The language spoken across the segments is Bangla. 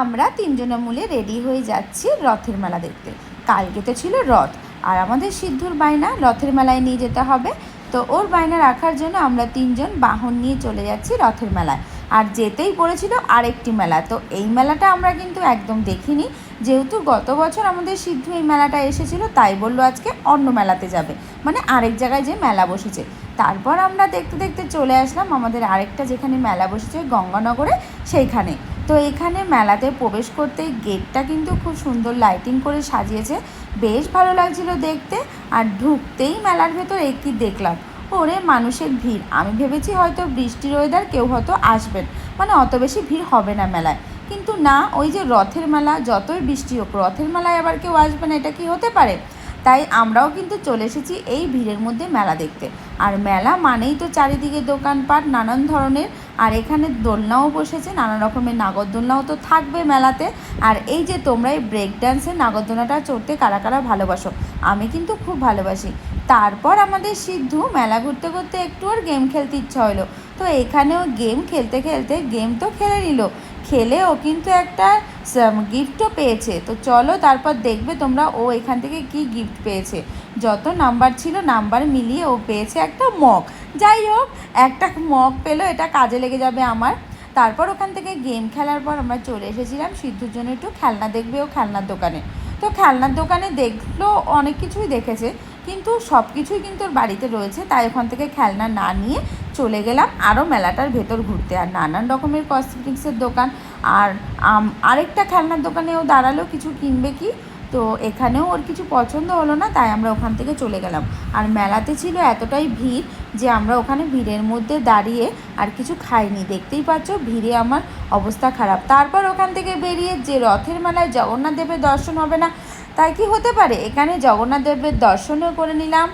আমরা তিনজনে মূলে রেডি হয়ে যাচ্ছি রথের মেলা দেখতে। কালকে তো ছিল রথ, আর আমাদের সিদ্ধুর বায়না রথের মেলায় নিয়ে যেতে হবে। তো ওর বায়না রাখার জন্য আমরা তিনজন বাহন নিয়ে চলে যাচ্ছি রথের মেলায়। আর যেতেই পড়েছিল আরেকটি মেলা, তো এই মেলাটা আমরা কিন্তু একদম দেখিনি। যেহেতু গত বছর আমাদের সিদ্ধু এই মেলাটা এসেছিল, তাই বলল আজকে অন্য মেলাতে যাবে। মানে আরেক জায়গায় যে মেলা বসেছে। তারপর আমরা দেখতে দেখতে চলে আসলাম আমাদের আরেকটা যেখানে মেলা বসেছে গঙ্গানগরে, সেইখানে। তো এখানে মেলাতে প্রবেশ করতেই গেটটা কিন্তু খুব সুন্দর লাইটিং করে সাজিয়েছে। বেশ ভালো লাগছিল দেখতে। আর ঢুকতেই মেলার ভেতর একটি দেখলাম, ওরে মানুষের ভিড়। আমি ভেবেছি হয়তো বৃষ্টির ওয়েদার কেউ হয়তো আসবেন মানে অত বেশি ভিড় হবে না মেলায়। কিন্তু না, ওই যে রথের মেলা, যতই বৃষ্টি হোক, রথের মেলায় আবার কেউ আসবে না, এটা কি হতে পারে? তাই আমরাও কিন্তু চলে এসেছি এই ভিড়ের মধ্যে মেলা দেখতে। আর মেলা মানেই তো চারিদিকে দোকানপাট, নানান ধরনের। আর এখানে দোলনাও বসেছে, নানা রকমের নাগরদোলনাও তো থাকবে মেলাতে। আর এই যে তোমরা এই ব্রেক ডান্সের নাগরদোলনাটা চড়তে কারা কারা ভালোবাসো, আমি কিন্তু খুব ভালোবাসি। তারপর আমাদের সিদ্ধু মেলা ঘুরতে ঘুরতে একটু আর গেম খেলতে ইচ্ছা হলো তো এখানেও গেম খেলতে খেলতে গেম তো খেলে নিল। খেলে ও কিন্তু একটা গিফটও পেয়েছে। তো চলো তারপর দেখবে তোমরা ও এখান থেকে কি গিফট পেয়েছে। যত নাম্বার ছিল নাম্বার মিলিয়ে ও পেয়েছে একটা মগ যাই হোক, একটা মগ পেল, এটা কাজে লেগে যাবে আমার। তারপর ওখান থেকে গেম খেলার পর আমরা চলে এসেছিলাম সিদ্ধুর জন্য একটু খেলনা দেখবে ও খেলনার দোকানে। তো খেলনার দোকানে দেখল, অনেক কিছুই দেখেছে, কিন্তু সব কিছুই কিন্তু ওর বাড়িতে রয়েছে, তাই ওখান থেকে খেলনা না নিয়ে চলে গেলাম। আরও মেলাটার ভেতর ঘুরতে। আর নানান রকমের কসমেটিক্সের দোকান আর আরেকটা খেলনার দোকানেও দাঁড়াল, কিছু কিনবে কি? তো এখানেও ওর কিছু পছন্দ হলো না, তাই আমরা ওখান থেকে চলে গেলাম। আর মেলাতে ছিল এতটাই ভিড় যে আমরা ওখানে ভিড়ের মধ্যে দাঁড়িয়ে আর কিছু খাইনি। দেখতেই পাচ্ছ, ভিড়ে আমার অবস্থা খারাপ। তারপর ওখান থেকে বেরিয়ে যে রথের মেলায় জগন্নাথ দেবের দর্শন হবে না, তাই কি হতে পারে? এখানে জগন্নাথ দেবের দর্শনও করে নিলাম।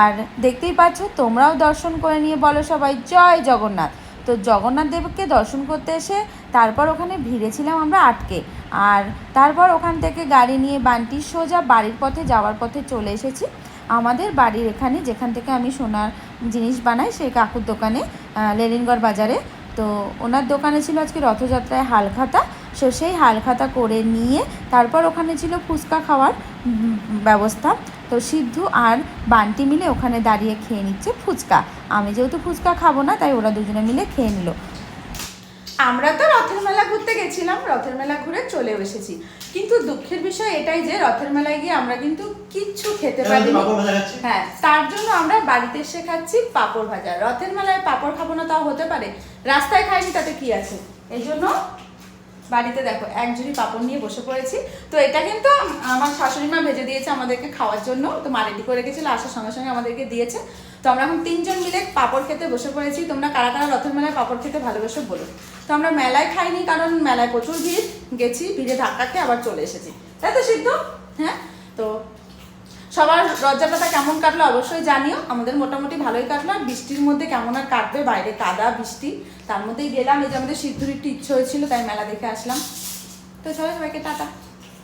আর দেখতেই পাচ্ছ, তোমরাও দর্শন করে নিয়ে বলো সবাই। জয় জগন্নাথ! তো জগন্নাথ দেবকে দর্শন করতে এসে তারপর ওখানে ভিড়ে ছিলাম আমরা আটকে। আর তারপর ওখান থেকে গাড়ি নিয়ে বান্টির সোজা বাড়ির পথে যাওয়ার পথে চলে এসেছি। আমাদের বাড়ির এখানে যেখান থেকে আমি সোনার জিনিস বানাই সেই কাকুর দোকানে লেলিনগড় বাজারে। তো ওনার দোকানে ছিল আজকে রথযাত্রায় হালখাতা। সো সেই হালখাতা করে নিয়ে তারপর ওখানে ছিল ফুচকা খাওয়ার ব্যবস্থা। তো সিদ্ধু আর বান্টি মিলে ওখানে দাঁড়িয়ে খেয়ে নিচ্ছে ফুচকা। আমি যেহেতু ফুচকা খাব না তাই ওরা দুজনে মিলে খেয়ে নিল। আমরা তো রথের মেলা ঘুরতে গেছিলাম রথের মেলা ঘুরে চলে এসেছি। কিন্তু দুঃখের বিষয় এটাই যে রথের মেলায় গিয়ে আমরা কিন্তু কিচ্ছু খেতে পারিনি। হ্যাঁ তার জন্য আমরা বাড়িতে এসে খাচ্ছি পাঁপড় ভাজা। রথের মেলায় পাঁপড় খাব না তাও হতে পারে। রাস্তায় খাইনি তাতে কি আছে? এই জন্য বাড়িতে দেখো, এক ঝুড়ি পাঁপড় নিয়ে বসে পড়েছি। তো এটা কিন্তু আমার শাশুড়ি মা ভেজে দিয়েছে আমাদেরকে খাওয়ার জন্য। তো মা রেডি করে রেখেছিল আসার সঙ্গে সঙ্গে আমাদেরকে দিয়েছে। তো আমরা এখন তিনজন মিলে পাপড় খেতে বসে পড়েছি। তোমরা কারা কারা রথের মেলায় পাপড় খেতে ভালোবেসে বলো। তো আমরা মেলায় খাইনি, কারণ মেলায় প্রচুর ভিড়। গেছি, ভিড়ে ধাক্কা খেয়ে আবার চলে এসেছি। তাই তো সিদ্ধ? হ্যাঁ? তো সবার রথযাত্রাটা কেমন কাটলো অবশ্যই জানিও। আমাদের মোটামুটি ভালোই কাটলো। আর বৃষ্টির মধ্যে কেমন আর কাটবে? বাইরে কাদা, বৃষ্টি। তার মধ্যেই গেলাম। এই যে আমাদের সিদ্ধুর একটু ইচ্ছে হয়েছিল, তাই মেলা দেখে আসলাম। তো সবাই সবাইকে টাটা।